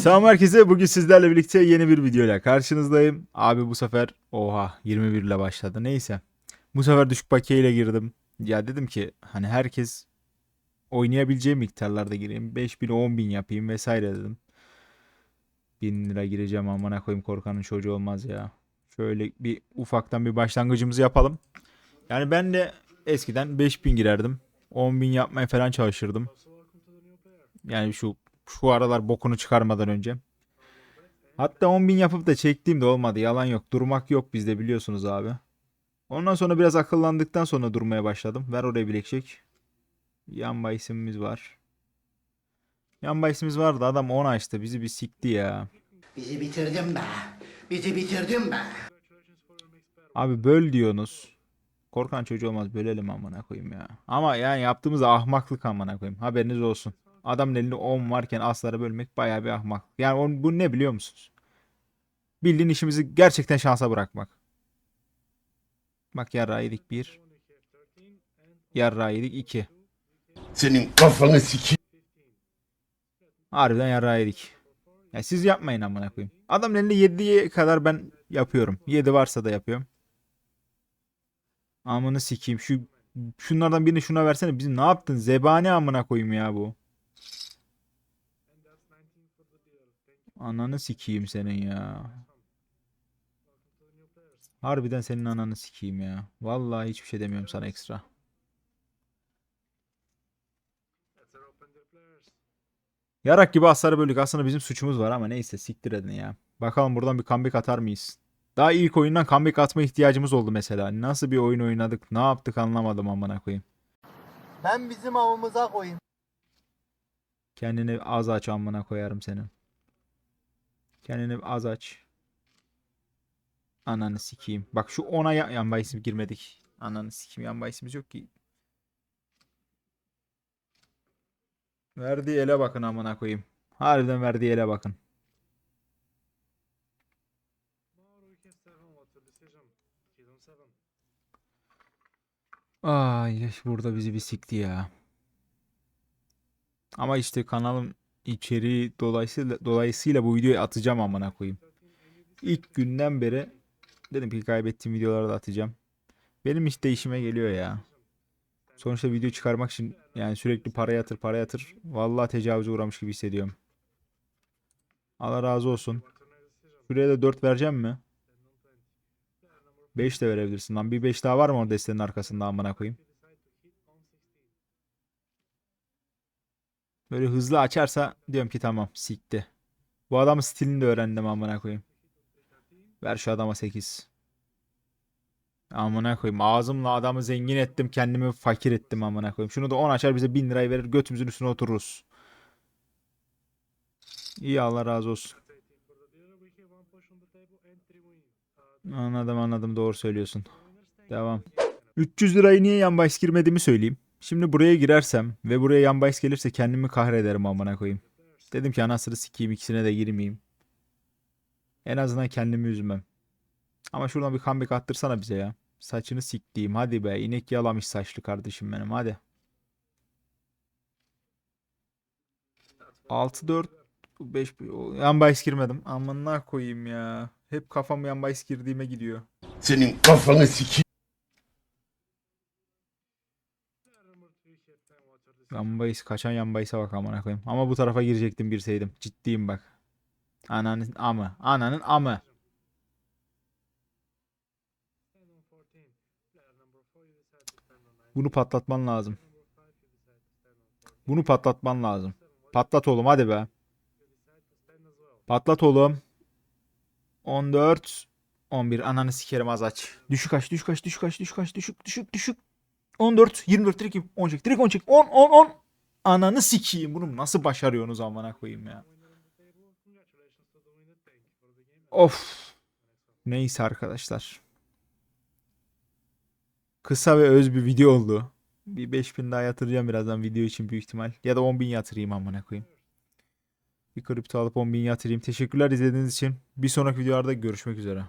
Selam herkese. Bugün sizlerle birlikte yeni bir videoyla karşınızdayım. Abi bu sefer oha 21 ile başladı. Neyse. Bu sefer düşük pakeyle girdim. Ya dedim ki hani herkes oynayabileceği miktarlarda gireyim. 5000 10.000 yapayım vesaire dedim. 1000 lira gireceğim amına koyayım korkanın çocuğu olmaz ya. Şöyle bir ufaktan bir başlangıcımızı yapalım. Yani ben de eskiden 5000 girerdim. 10.000 yapmaya falan çalışırdım. Yani şu şu aralar bokunu çıkarmadan önce. Hatta 10.000 yapıp da çektiğim de olmadı. Yalan yok. Durmak yok bizde biliyorsunuz abi. Ondan sonra biraz akıllandıktan sonra durmaya başladım. Ver oraya bilekçek. Yan bahisimiz var. Yan bahisimiz vardı. Adam 10 açtı. Bizi bir sikti ya. Bizi bitirdin be. Bizi bitirdin be. Abi böl diyorsunuz. Korkan çocuğu olmaz. Bölelim amına koyayım ya. Ama yani yaptığımız ahmaklık amına koyayım. Haberiniz olsun. Adamın elinde 10 varken aslara bölmek bayağı bir ahmak. Yani on- bu ne biliyor musunuz? Bildiğin işimizi gerçekten şansa bırakmak. Bak yarrağı yedik 1. Yarrağı yedik 2. Senin kafanı siki. Harbiden yarrağı yedik. Ya siz yapmayın amına koyayım. Adamın elinde 7'ye kadar ben yapıyorum. 7 varsa da yapıyorum. Amını sikeyim. Şu şunlardan birini şuna versene. Biz ne yaptın? Zebani amına koyayım ya bu. Ananı sikeyim senin ya. Harbiden senin ananı sikeyim ya. Vallahi hiçbir şey demiyorum sana ekstra. Yarak gibi hasarı böldük. Aslında bizim suçumuz var ama neyse siktir edin ya. Bakalım buradan bir comeback atar mıyız? Daha ilk oyundan comeback atma ihtiyacımız oldu mesela. Nasıl bir oyun oynadık? Ne yaptık anlamadım amına koyayım. Ben bizim avımıza koyayım. Kendini az aç amına koyarım senin. Kendini az aç. Ananı sikeyim. Bak şu ona ya yan bahisim girmedik. Ananı sikeyim yan bahisimiz yok ki. Verdiği ele bakın amına koyayım. Harbiden verdiği ele bakın. Ay burada bizi bir sikti ya. Ama işte kanalın içeriği dolayısıyla dolayısıyla bu videoyu atacağım amına koyayım. İlk günden beri dedim ki kaybettiğim videoları da atacağım. Benim işte işime geliyor ya. Sonuçta video çıkarmak için yani sürekli para yatır para yatır. Vallahi tecavüze uğramış gibi hissediyorum. Allah razı olsun. Şuraya da 4 vereceğim mi? 5 de verebilirsin lan. Bir 5 daha var mı orada destenin arkasında amına koyayım? Böyle hızlı açarsa diyorum ki tamam sikti. Bu adamın stilini de öğrendim amına koyayım. Ver şu adama 8. Amına koyayım. Ağzımla adamı zengin ettim. Kendimi fakir ettim amına koyayım. Şunu da 10 açar bize 1000 lirayı verir. Götümüzün üstüne otururuz. İyi Allah razı olsun. Anladım anladım doğru söylüyorsun. Devam. 300 lirayı niye yan bahis girmediğimi söyleyeyim. Şimdi buraya girersem ve buraya yan gelirse kendimi kahrederim amına koyayım. Dedim ki anasını sikeyim ikisine de girmeyeyim. En azından kendimi üzmem. Ama şuradan bir comeback attırsana bize ya. Saçını siktiğim hadi be inek yalamış saçlı kardeşim benim hadi. 6-4 5 yan bahis girmedim. Amına koyayım ya. Hep kafam yan bahis girdiğime gidiyor. Senin kafanı siki. Yan bahis kaçan yan bahise bak amına koyayım. Ama bu tarafa girecektim girseydim. Ciddiyim bak. Ananın amı. Ananın amı. Bunu patlatman lazım. Bunu patlatman lazım. Patlat oğlum hadi be. Patlat oğlum. 14 11 ananı sikerim az aç. Düşük aç, düşük aç, düşük aç, düşük aç, düşük, düşük, düşük. 14, 24 direkt 10 çek, direkt 10 çek. 10, 10, 10. Ananı sikeyim. Bunu nasıl başarıyorsunuz amına koyayım ya. Of. Neyse arkadaşlar. Kısa ve öz bir video oldu. Bir 5000 daha yatıracağım birazdan video için büyük ihtimal. Ya da 10.000 yatırayım amına koyayım. Bir kripto alıp 10.000 yatırayım. Teşekkürler izlediğiniz için. Bir sonraki videolarda görüşmek üzere.